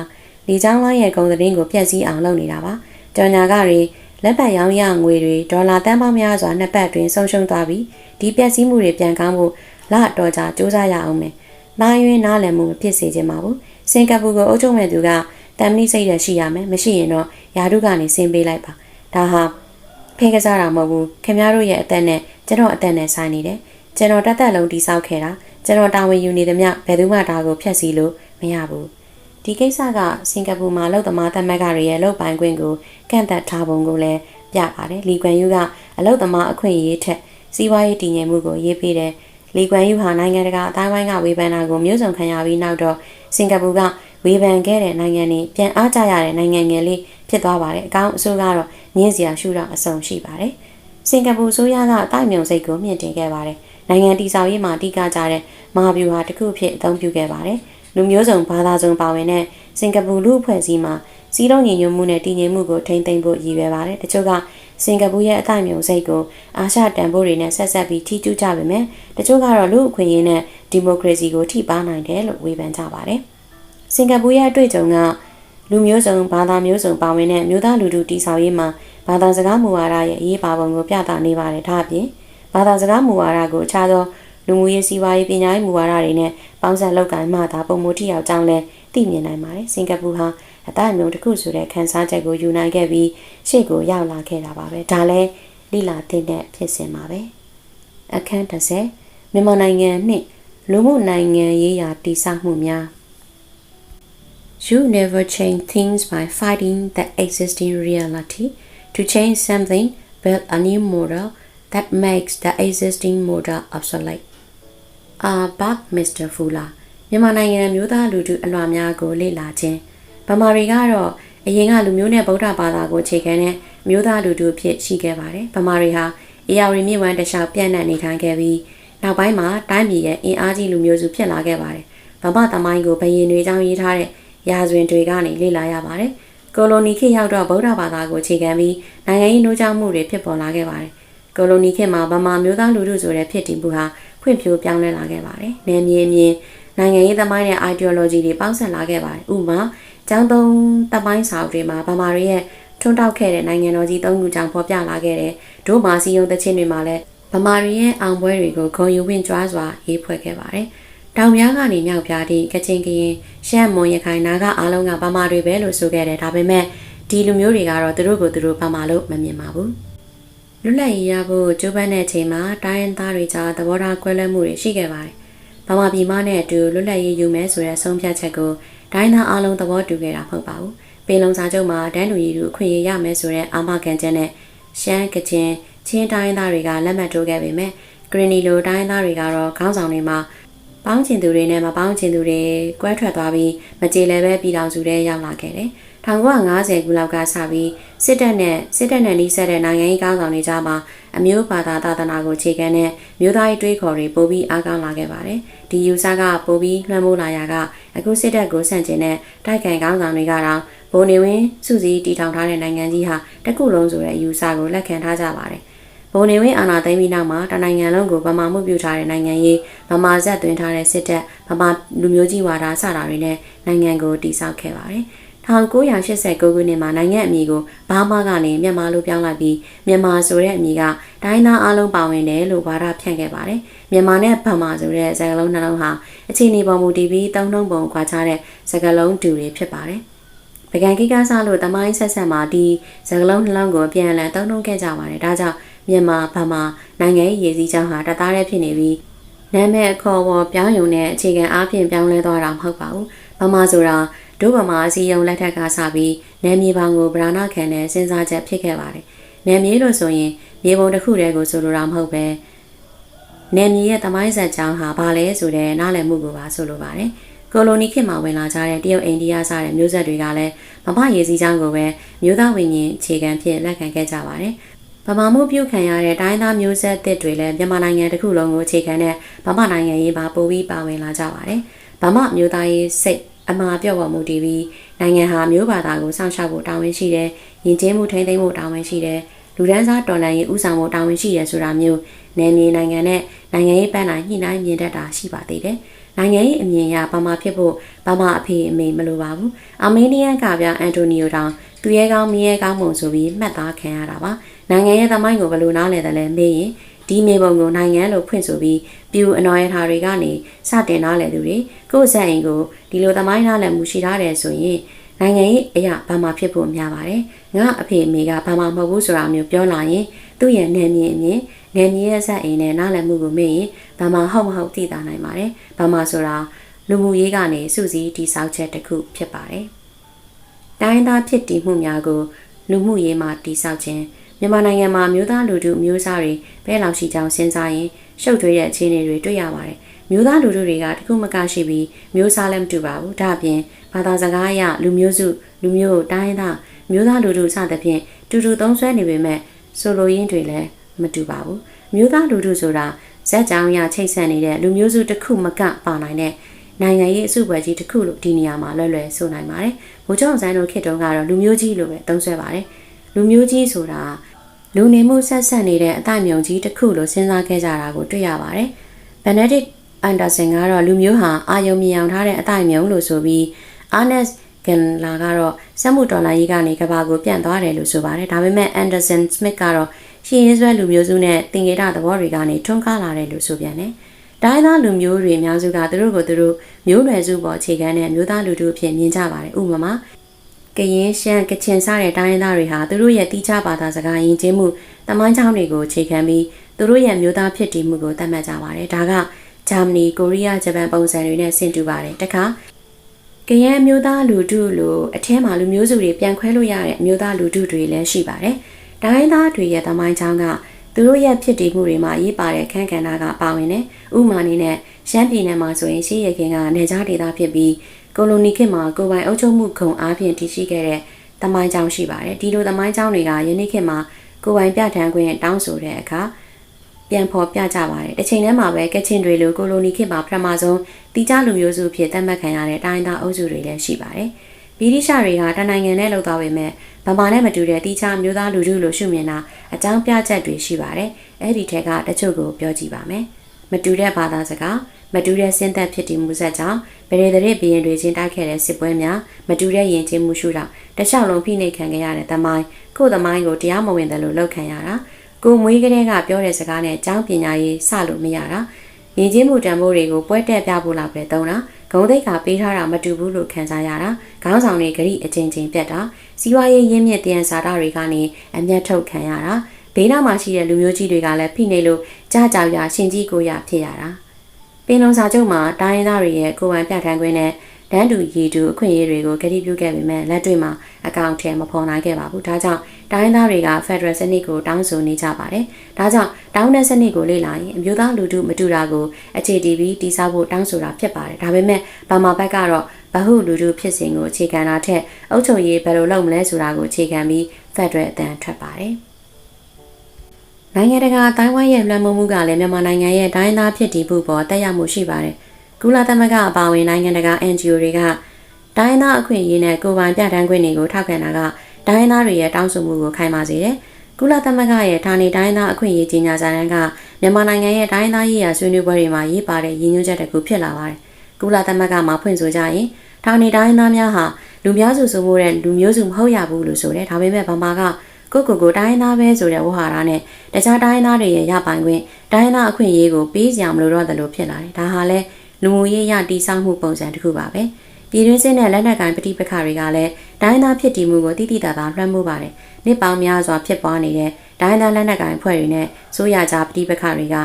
လေကြောင်းလိုင်းရဲ့ကုန်သတင်းကိုဖျက်ဆီးအောင်လုပ်နေတာပါ။ကြော်ညာကတွေလက်ပတ်ရောင်းရငွေတွေဒေါ်လာတန်ပေါင်းများစွာနှစ်ပတ်တွင်ဆုံးရှုံးသွားပြီးဒီပျက်စီးမှုတွေပြန်ကောင်းဖို့ လတော်ကြာစူးစမ်းရအောင်မယ်။နာယွင်းနားလည်မှုမဖြစ်စေချင်ပါဘူး။စင်ကာပူကိုအုပ်ချုပ်မဲ့သူကတမ်မဏိစိတ်ရရှိရမယ်။မရှိရင်တော့ယာတုကနေဆင်းပေးလိုက်ပါ။ဒါဟာဖဲကစားတာမဟုတ်ဘူး။ခင်ဗျားတို့ရဲ့အသက်နဲ့ကျွန်တော်အသက်နဲ့ဆိုင်နေတယ်။ကျွန်တော်တသက်လုံးတိဆောက်ခဲ့တာကျွန်တော်တာဝန်ယူနေသမျှဘယ်သူမှဒါကိုဖျက်ဆီးလို့မရဘူး။ဒီကိစ္စကစင်ကာပူမှာလောက်သမားသမက်ကတွေရဲ့လောက်ပိုင်ခွင့်ကိုကန့်သက်ထားပုံကိုလည်းပြပါတယ်။လီကွမ်ယူကအလောက်သမားအခွင့်အရေးထက်စီးပွားရေးတည်ငြိမ်မှုကိုရေးပေးတဲ့ လီကွမ်ယူဟာနိုင်ငံတကာအတိုင်းဝိုင်းကဝေဖန်တာကိုမျိုးစုံခံရပြီးနောက်တော့စင်ကာပူကဝေဖန်ခဲ့တဲ့နိုင်ငံနဲ့ပြန်အားကြရတဲ့နိုင်ငံငယ်လေးဖြစ်သွားပါတယ်အကောင့်အဆိုးကတော့ညင်းစရာရှုတော့အဆုံရှိပါတယ်စင်ကာပူဆိုရကတိုက်မြုံစိတ်ကိုမြင့်တင်ခဲ့ပါတယ်နိုင်ငံတည်ဆောက်ရေးမှာတိကျကြတဲ့မဟာဗျူဟာတစ်ခုဖြစ်အသုံးပြုခဲ့ပါတယ်လူမျိုးစုံဘာသာစုံပါဝင်တဲ့စင်ကာပူလူအဖွဲ့အစည်းမှာစီးလုံးညီညွတ်မှုနဲ့တည်ငြိမ်မှုကိုထိန်းသိမ်းဖို့ရည်ရွယ်ပါတယ်တချို့က စင်ကာပူရဲ့အတိုင်းမြုံစိတ်ကိုအာရှတန်ဖိုးတွေနဲ့ဆက်ဆက်ပြီးထိကျူးကြပါမယ်တချို့ကတော့လူ့အခွင့်အရေးနဲ့ဒီမိုကရေစီကိုထိပါနိုင်တယ်လို့ဝေဖန်ကြပါတယ်စင်ကာပူရဲ့အတွေ့အကြုံကလူမျိုးစုံဘာသာမျိုးစုံပါဝင်တဲ့မြို့သားလူထုတည်ဆောက်ရေးမှာဘာသာစကားမူဝါဒရဲ့အရေးပါပုံကိုပြသနေပါတယ်ဒါ့အပြင်ဘာသာစကားမူဝါဒကိုအခြားသောလူမှုရေးစီးပွားရေးပညာရေးမူဝါဒတွေနဲ့ပေါင်းစပ်လုပ်ကိုင်မှသာပုံမထိရောက်ကြောင်းလဲသိမြင်နိုင်ပါတယ်စင်ကာပူဟာ အတိုင်းမျိုးတစ်ခုဆိုတဲ့ခန်းစားချက်ကိုယူနိုင်ခဲ့ပြီးရှေ့ကိုရောက်လာခဲ့တာပါပဲဒါလည်းလိလာတဲ့ဖြစ်စဉ်ပါပဲအခန်း30မြန်မာနိုင်ငံနှင့်လူမှုနိုင်ငံရေးရာတည်ဆောက်မှုများ You never change things by fighting the existing reality. To change something, build a new model that makes the existing model obsolete. Ah, but Mr. Fula, မြန်မာနိုင်ငံမျိုးသားလူထုအလွှာများကိုလေ့လာခြင်း ဗမာတွေကတော့အရင်ကလူမျိုးနဲ့ဗုဒ္ဓဘာသာကိုခြေခံတဲ့မျိုးသားလူထုဖြစ်ရှိခဲ့ပါတယ်ဗမာတွေဟာအေယာရီမြစ်ဝမ်းတလျှောက်ပြန့်နှံ့နေထိုင်ခဲ့ပြီးနောက်ပိုင်းမှာတိုင်းပြည်ရဲ့အင်အားကြီးလူမျိုးစုဖြစ်လာခဲ့ပါတယ်ဗမာသမိုင်းကိုဘယင်တွေကြောင့်ရေးထားတဲ့ရာဇဝင်တွေကနေလေ့လာရပါတယ်ကိုလိုနီခေတ်ရောက်တော့ဗုဒ္ဓဘာသာကိုခြေခံပြီးနိုင်ငံရေးနှိုးချမှုတွေဖြစ်ပေါ်လာခဲ့ပါတယ်ကိုလိုနီခေတ်မှာဗမာမျိုးသားလူထုဆိုတဲ့ဖြစ်တည်မှုဟာဖွံ့ဖြိုးပြောင်းလဲလာခဲ့ပါတယ်။နယ်မြေမြင်နိုင်ငံရေးသမိုင်းနဲ့ ideology တွေပေါင်းစပ်လာခဲ့ပါတယ်။ဥပမာ ကျောင်းသုံးတပိုင်းစာအုပ်တွေမှာဗမာတွေရဲ့ထွန်းတောက်ခဲ့တဲ့နိုင်ငံတော်ကြီးသုံးခုကြောင့်ဖော်ပြလာခဲ့တဲ့ဒို့မာစီယုံတချင်းတွေမှာလည်းဗမာတွေရဲ့အောင်ပွဲတွေကိုဂုံယူဝင်ကြွားစွာရေးဖွဲ့ခဲ့ပါတယ်။တောင်များကနေမြောက်ပြားသည့်ကချင်ကရင်ရှမ်းမွန်ရခိုင်နာကအားလုံးကဗမာတွေပဲလို့ဆိုခဲ့တယ်ဒါပေမဲ့ဒီလူမျိုးတွေကတော့သူတို့ကိုသူတို့ဗမာလို့မမြင်ပါဘူး။လွတ်လပ်ရေးရဖို့ကြိုးပမ်းတဲ့အချိန်မှာတိုင်းရင်းသားတွေကြားသဘောထားကွဲလွဲမှုတွေရှိခဲ့ပါတယ်။ဗမာပြည်မနဲ့အတူလွတ်လပ်ရေးယူမယ်ဆိုတဲ့ဆုံးဖြတ်ချက်ကို ဒိုင်းသားအားလုံးသဘောတူခဲ့တာမဟုတ်ပါဘူး။ပင်လုံစာချုပ်မှာတန်းတူရည်သူအခွင့်အရေးရမယ်ဆိုတဲ့အာမခံချက်နဲ့ရှမ်းကချင်ချင်းတိုင်းသားတွေကလက်မှတ်ထိုးခဲ့ပေမဲ့ဂရနီလိုတိုင်းသားတွေကတော့ခေါင်းဆောင်တွေမှာပေါင်းချင်သူတွေနဲ့မပေါင်းချင်သူတွေကွဲထွက်သွားပြီးမကြေလည်းပဲပြည်တော်စုထဲရောက်လာခဲ့တယ်။1950ခုလောက်ကစပြီးစစ်တပ်နဲ့စစ်တပ်နဲ့နှိစက်တဲ့နိုင်ငံရေးကောင်းဆောင်တွေကြားမှာ အမျိုးဘာသာသာသနာကိုခြေခံတဲ့မြို့သားရေးတွေးခေါ်တွေပိုပြီးအားကောင်းလာခဲ့ပါတယ်။ဒီယူဆကပိုပြီးလွှမ်းမိုးလာရာကအခုစစ်တပ်ကိုဆန့်ကျင်တဲ့တိုက်ခိုင်ကောင်းဆောင်တွေကတော့ဘိုနေဝင်းစုစည်းတည်ထောင်ထားတဲ့နိုင်ငံကြီးဟာတခုလုံးဆိုတဲ့ယူဆကိုလက်ခံထားကြပါတယ်။ဘိုနေဝင်းအာဏာသိမ်းပြီးနောက်မှာတနိုင်ငံလုံးကိုဗမာမှုပြုထားတဲ့နိုင်ငံရေးဗမာဇက်သွင်းထားတဲ့စစ်တပ်ဗမာလူမျိုးကြီးဝါဒစတာတွေနဲ့နိုင်ငံကိုတည်ဆောက်ခဲ့ပါတယ်။ 1989ခုနှစ်မှာနိုင်ငံအမည်ကိုဘာမာကနေမြန်မာလို့ပြောင်းလိုက်ပြီးမြန်မာဆိုတဲ့အမည်ကဒိုင်းသားအလုံးပါဝင်တယ်လို့ဝါဒဖြန့်ခဲ့ပါတယ်။မြန်မာနဲ့ဗမာဆိုတဲ့စကားလုံးနှလုံးဟာအခြေအနေပေါ်မူတည်ပြီးသုံးနှုံပုံခွာခြားတဲ့စကားလုံးတူတွေဖြစ်ပါတယ်။ပကံကိကစားလို့တမိုင်းဆက်ဆက်မှာဒီစကားလုံးနှလုံးကိုပြန်လည်သုံးနှုံခဲ့ကြပါတယ်။ဒါကြောင့်မြန်မာဗမာနိုင်ငံရေးရည်စည်းကြောင်းဟာတသားတည်းဖြစ်နေပြီးနာမည်အခေါ်ပေါ်ပြောင်းယုံတဲ့အခြေခံအားဖြင့်ပြောင်းလဲသွားတာမဟုတ်ပါဘူး။ဗမာဆိုတာ ဒုဗမာအစည်းအရုံးလက်ထက်ကစပြီးနယ်မြေပေါင်းကိုဗရာဏခံတဲ့စဉ်းစားချက်ဖြစ်ခဲ့ပါတယ်။နယ်မြေလို့ဆိုရင်မြေပုံတစ်ခုတည်းကိုဆိုလိုတာမဟုတ်ပဲနယ်မြေရဲ့သမိုင်းဆက်ကြောင်းဟာဘာလဲဆိုတဲ့နားလည်မှုကိုပါဆိုလိုပါတယ်။ကိုလိုနီခေတ်မှာဝင်လာကြတဲ့တရုတ်အိန္ဒိယစတဲ့မျိုးဆက်တွေကလည်းမမရေးစည်းကြောင်းကိုပဲမျိုးသားဝိညာဉ်ခြေခံဖြစ်လက်ခံခဲ့ကြပါတယ်။ဗမာမှုပြုတ်ခံရတဲ့တိုင်းသားမျိုးဆက်တစ်တွေလည်းမြန်မာနိုင်ငံတစ်ခုလုံးကိုခြေခံတဲ့ဗမာနိုင်ငံရေးမှာပိုပြီးပါဝင်လာကြပါတယ်။ဗမာမျိုးသားရေးစိတ် အမှားပြော့ပေါ်မှုတည်ပြီးနိုင်ငံဟာမျိုးဘာသာကိုစောင့်ရှောက်ဖို့တာဝန်ရှိတယ်။ယဉ်ကျေးမှုထိန်းသိမ်းဖို့တာဝန်ရှိတယ်။လူဒန်းစားတော်လှန်ရေးဥဆောင်ဖို့တာဝန်ရှိတယ်ဆိုတာမျိုးနယ်မြေနိုင်ငံနဲ့နိုင်ငံရေးပန်းတိုင်းညှိနှိုင်းမြင်တတ်တာရှိပါသေးတယ်။နိုင်ငံရေးအမြင်အရဘာမှဖြစ်ဖို့ဘာမှအဖေအမေမလိုပါဘူး။အာမေးနီးယန်ကပြအန်တိုနီယိုတောင်သူရဲကောင်းမီးရဲကောင်းမှုဆိုပြီးမှတ်သားခံရတာပါ။နိုင်ငံရဲ့သမိုင်းကိုဘယ်လိုနားလည်တယ်လဲမေးရင် ဒီမြေပုံကိုနိုင်ငံလို့ဖွင့်ဆိုပြီးပြူအနော်ရထားတွေကနေစတင်နားလည်သူတွေကိုယ်စက်အိမ်ကိုဒီလိုသမိုင်းနားလည်မှုရှိထားတယ်ဆိုရင်နိုင်ငံရေးအရာဘာမှဖြစ်ဖို့များပါတယ်။ငါအဖေအမေကဘာမှမဟုတ်ဘူးဆိုတာမျိုးပြောလာရင်သူ့ရဲ့နယ်မြေအမြင်နယ်မြေရဲ့ဆက်အိမ်နဲ့နားလည်မှုကိုမေ့ရင်ဘာမှဟုတ်မဟုတ်သိတာနိုင်ပါတယ်။ဘာမှဆိုတာလူမှုရေးကနေစုစည်းတည်ဆောက်ချက်တစ်ခုဖြစ်ပါတယ်။တိုင်းသားဖြစ်တည်မှုများကိုလူမှုရေးမှာတည်ဆောက်ခြင်း မြန်မာနိုင်ငံမှာမျိုးသားလူထုမျိုးစားတွေဘဲလောက်ရှိကြောင်းစဉ်းစားရင်ရှုပ်ထွေးတဲ့အခြေအနေတွေတွေ့ရပါတယ်။မျိုးသားလူထုတွေကတခုမကရှိပြီးမျိုးစားလည်းမတူပါဘူး။ဒါအပြင်ဘာသာစကားအရလူမျိုးစုလူမျိုးတိုင်းသားမျိုးသားလူထုစသဖြင့်တူတူသုံးဆွဲနေပေမဲ့ဆိုလိုရင်းတွေလည်းမတူပါဘူး။မျိုးသားလူထုဆိုတာဇက်ကြောင်ရချိတ်ဆက်နေတဲ့လူမျိုးစုတစ်ခုမကပါနိုင်တဲ့နိုင်ငံရေးအစုပွဲကြီးတစ်ခုလို့ဒီနေရာမှာလွယ်လွယ်ဆိုနိုင်ပါတယ်။ဘိုးကျောင်းဆိုင်တို့ခေတ်တုန်းကတော့လူမျိုးကြီးလို့ပဲသုံးဆွဲပါတယ်။ လူမျိုးကြီးဆိုတာလူနေမှုဆက်ဆက်နေတဲ့အတိုင်းမြုံကြီးတစ်ခုလို့စဉ်းစားခဲ့ကြတာကိုတွေ့ရပါတယ်။ Benedict Anderson ကတော့လူမျိုးဟာအာယုံမြင်အောင်ထားတဲ့အတိုင်းမြုံလို့ဆိုပြီး Ernest ကန်လာကတော့စက်မှုဒေါ်လာကြီးကနေကဘာကိုပြန့်သွားတယ်လို့ဆိုပါတယ်ဒါပေမဲ့ Anderson Smith ကတော့ရှင်းရင်းဆွဲလူမျိုးစုနဲ့သင်္ကေတသဘောတွေကနေထွန်းကားလာတယ်လို့ဆိုပြန်တယ်တိုင်းသားလူမျိုးတွေအများစုကသူတို့ကိုသူတို့မျိုးနွယ်စုပေါ်အခြေခံတဲ့မျိုးသားလူထုအဖြစ်မြင်ကြပါတယ်ဥပမာ ကရင်ရှမ်းကချင်စတဲ့တိုင်းသားတွေဟာသူတို့ရဲ့တိကျဘာသာစကားယဉ်ကျေးမှုတမိုင်းချောင်းတွေကိုအခြေခံပြီးသူတို့ရဲ့မျိုးသားဖြစ်တည်မှုကိုသတ်မှတ်ကြပါတယ်ဒါကဂျာမနီကိုရီးယားဂျပန်ပုံစံတွေနဲ့ဆင်တူပါတယ်တခါကရန်မျိုးသားလူထုလိုအထဲမှာလူမျိုးစုတွေပြန်ခွဲလို့ရတဲ့အမျိုးသားလူထုတွေလည်းရှိပါတယ်။တိုင်းသားတွေရဲ့သမိုင်းချောင်းကသူတို့ရဲ့ဖြစ်တည်မှုတွေမှာရေးပါတဲ့ခန်းကဏ္ဍကပါဝင်တယ်။ဥမာအနေနဲ့ရှမ်းပြည်နယ်မှာဆိုရင်ရှေးရခင်ကနေကြားဒေသဖြစ်ပြီး ကိုလိုနီခေတ်မှာကိုပိုင်အုပ်ချုပ်မှုခုံအားဖြင့်တည်ရှိခဲ့တဲ့သမိုင်းချောင်းရှိပါတယ်။ဒီလိုသမိုင်းချောင်းတွေကယနေ့ခေတ်မှာကိုပိုင်ပြဋ္ဌာန်းခွင့်တောင်းဆိုတဲ့အခါပြန်ဖော်ပြကြပါတယ်။တစ်ချိန်တည်းမှာပဲကချင်တွေလိုကိုလိုနီခေတ်မှာပထမဆုံးတီးခြားလူမျိုးစုဖြစ်သတ်မှတ်ခံရတဲ့တိုင်းသားအုပ်စုတွေလည်းရှိပါတယ်။ဗြိတိရှတွေကတနိုင်ငံနဲ့လောက်သွားပေမဲ့ဗမာနဲ့မတူတဲ့တီးခြားမျိုးသားလူထုလိုရှုမြင်တာအကြောင်းပြချက်တွေရှိပါတယ်။အဲ့ဒီထက်ကတချို့ကိုပြောကြည့်ပါမယ်။မတူတဲ့ဘာသာစကား မတူတဲ့စဉ်သက်ဖြစ်တည်မှုဆက်ကြောင့်ဗရေတရစ်ဘီရင်တွေချင်းတိုက်ခဲ့တဲ့စစ်ပွဲများမတူတဲ့ယဉ်ကျေးမှုရှုတာတခြားလုံးဖိနှိပ်ခံခဲ့ရတဲ့သမိုင်းကိုယ်သမိုင်းကိုတရားမဝင်တယ်လို့လောက်ခံရတာကိုမွေးကလေးကပြောတဲ့စကားနဲ့ကျောင်းပညာရေးစလို့မရတာယဉ်ကျေးမှုတန်ဖိုးတွေကိုပွဲတက်ပြဖို့လောက်ပဲသုံးတာဂုံသိက္ခာပေးထားတာမတူဘူးလို့ခံစားရတာခေါင်းဆောင်တွေဂရိအချင်းချင်းပြတ်တာစီးပွားရေးရင်းမြစ်တည်န်စာတာတွေကနေအမျက်ထုတ်ခံရတာဘေးနားမှာရှိတဲ့လူမျိုးကြီးတွေကလည်းဖိနေလို့ကြားကြောက်ရရှင်ကြီးကိုရဖြစ်ရတာ ပင်လုံစာချုပ်မှာတိုင်းရင်းသားတွေရဲ့ကိုယ်ပိုင်ပြဋ္ဌာန်းခွင့်နဲ့တန်းတူရည်တူအခွင့်အရေးတွေကိုကတိပြုခဲ့ပေမဲ့လက်တွေ့မှာအကောင့်ထဲမဖော်နိုင်ခဲ့ပါဘူး။ဒါကြောင့်တိုင်းသားတွေက Federal စနစ်ကိုတောင်းဆိုနေကြပါတယ်။ဒါကြောင့်တောင်းတဲ့စနစ်ကိုလေ့လာရင်အမျိုးသားလူထုမတူတာကိုအခြေတည်ပြီးတည်ဆောက်ဖို့တောင်းဆိုတာဖြစ်ပါတယ်။ဒါပေမဲ့ဗမာဘက်ကတော့ဗဟုလူထုဖြစ်စဉ်ကိုအခြေခံတာထက်အုပ်ချုပ်ရေးဘယ်လိုလုပ်မလဲဆိုတာကိုအခြေခံပြီး Federal အတန်ထွက်ပါတယ်။ နိုင်ငံတကာအတိုင်းဝိုင်းရဲ့လွှမ်းမိုးမှုကလည်းမြန်မာနိုင်ငံရဲ့တိုင်းသားဖြစ်တည်မှုပေါ်တက်ရောက်မှုရှိပါတယ်။ကုလသမဂ္ဂအပါအဝင်နိုင်ငံတကာ NGO တွေကတိုင်းသားအခွင့်အရေးနဲ့ကိုယ်ပိုင်ပြဋ္ဌာန်းခွင့်တွေကိုထောက်ခံတာကတိုင်းသားတွေရဲ့တောင်းဆိုမှုကိုခိုင်မာစေတယ်။ကုလသမဂ္ဂရဲ့ဌာနေတိုင်းသားအခွင့်အရေးကြီးညာစာတမ်းကမြန်မာနိုင်ငံရဲ့တိုင်းသားရေးရာဆွေးနွေးပွဲတွေမှာရေးပါတဲ့ရည်ညွှန်းချက်တစ်ခုဖြစ်လာပါတယ်။ကုလသမဂ္ဂမှာဖွင့်ဆိုကြရင်ဌာနေတိုင်းသားများဟာလူများစုစုမှုတဲ့လူမျိုးစုမဟုတ်ရဘူးလို့ဆိုတယ်။ဒါပေမဲ့ဗမာက ကိုကိုကိုတိုင်းသားပဲဆိုတဲ့ဝဟာရနဲ့တခြားတိုင်းသားတွေရဲ့ရပိုင်ခွင့်တိုင်းသားအခွင့်အရေးကိုပေးစရာမလိုတော့တယ်လို့ဖြစ်လာတယ်။ဒါဟာလည်းလူမှုရေးရတည်ဆောက်မှုပုံစံတစ်ခုပါပဲပြည်တွင်းစစ်နဲ့လက်နက်ကိုင်ပဋိပက္ခတွေကလည်းဒိုင်းသားဖြစ်တည်မှုကိုတိတိတသာလွှမ်းမိုးပါတယ်နှစ်ပေါင်းများစွာဖြစ်ပွားနေတဲ့ဒိုင်းသားလက်နက်ကိုင်ဖွဲ့တွေနဲ့စိုးရကြပဋိပက္ခတွေက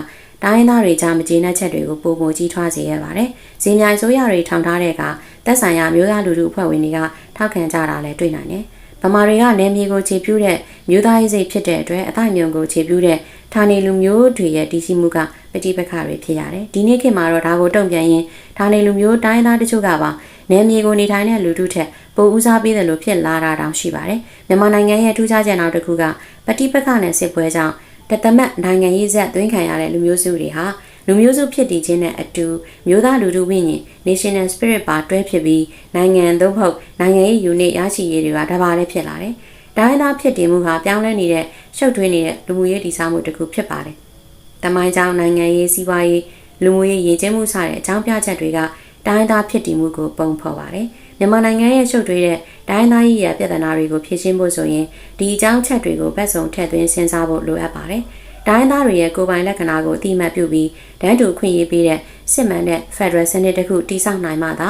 ဒိုင်းသားတွေကြားမကျေနပ်ချက်တွေကိုပုံပုံကြီးထွားစေရပါတယ်။ဇင်းမြိုင်ဆိုရတွေထောင်ထားတဲ့အခါသက်ဆိုင်ရာမျိုးသားလူထုအဖွဲ့ဝင်တွေကထောက်ခံကြတာလည်းတွေ့နိုင်တယ်။ ဗမာတွေကနေမြေကိုခြေပြူးတဲ့မျိုးသားရေးစိတ်ဖြစ်တဲ့အတွက်အတိုင်းမြုံကိုခြေပြူးတဲ့ဌာနေလူမျိုးတွေရဲ့တည်ရှိမှုကပဋိပက္ခတွေဖြစ်ရတယ်။ဒီနေ့ခေတ်မှာတော့ဒါကိုတုံ့ပြန်ရင်ဌာနေလူမျိုးတိုင်းသားတချို့ကပါနေမြေကိုနေထိုင်တဲ့လူထုထက်ပိုဦးစားပေးတယ်လို့ဖြစ်လာတာတောင်ရှိပါတယ်။မြန်မာနိုင်ငံရဲ့ထူးခြားချက်နောက်တစ်ခုကပဋိပက္ခနဲ့စစ်ပွဲကြောင့်တသမတ်နိုင်ငံရေးဆက်သွင်းခံရတဲ့လူမျိုးစုတွေဟာ လူမျိုးစုဖြစ်တည်ခြင်းနဲ့အတူမျိုးသားလူထုဝိညာဉ် National Spirit ပါတွဲဖြစ်ပြီးနိုင်ငံသို့မဟုတ်နိုင်ငံရေး unit ရရှိရေးတွေကတပါးလည်းဖြစ်လာတယ်။တိုင်းသားဖြစ်တည်မှုဟာပြောင်းလဲနေတဲ့ရှုပ်ထွေးနေတဲ့လူမှုရေးတည်ဆောက်မှုတစ်ခုဖြစ်ပါတယ်။တမိုင်းကြောင်းနိုင်ငံရေးစီးပွားရေးလူမှုရေးရည်ကျင်းမှုစတဲ့အကြောင်းပြချက်တွေကတိုင်းသားဖြစ်တည်မှုကိုပုံဖော်ပါတယ်။မြန်မာနိုင်ငံရဲ့ရှုပ်ထွေးတဲ့တိုင်းသားရေးရပြဿနာတွေကိုဖြေရှင်းဖို့ဆိုရင်ဒီအကြောင်းချက်တွေကိုဘက်စုံထည့်သွင်းစဉ်းစားဖို့လိုအပ်ပါတယ်။ တိုင်းသားတွေရဲ့ကိုယ်ပိုင်လက္ခဏာကိုအတိအမှတ်ပြုပြီးတန်းတူခွင့်ရေးပေးတဲ့စစ်မှန်တဲ့ Federal စနစ်တစ်ခုတည်ဆောက်နိုင်မှသာ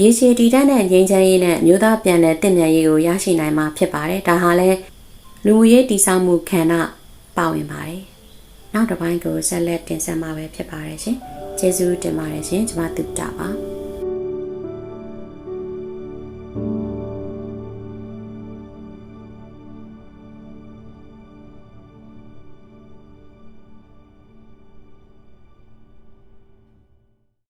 ရေရှည်တည်တတ်တဲ့ငြိမ်းချမ်းရေးနဲ့မျိုးသားပြန်လည်တည်မြဲရေးကိုရရှိနိုင်မှာဖြစ်ပါတယ်။ဒါဟာလည်းလူမှုရေးတည်ဆောက်မှုခန္ဓာပါဝင်ပါတယ်။နောက်တစ်ပိုင်းကိုဆက်လက်တင်ဆက်မှာပဲဖြစ်ပါတယ်ရှင်။ကျေးဇူးတင်ပါတယ်ရှင်။ကျွန်မတူတာပါ။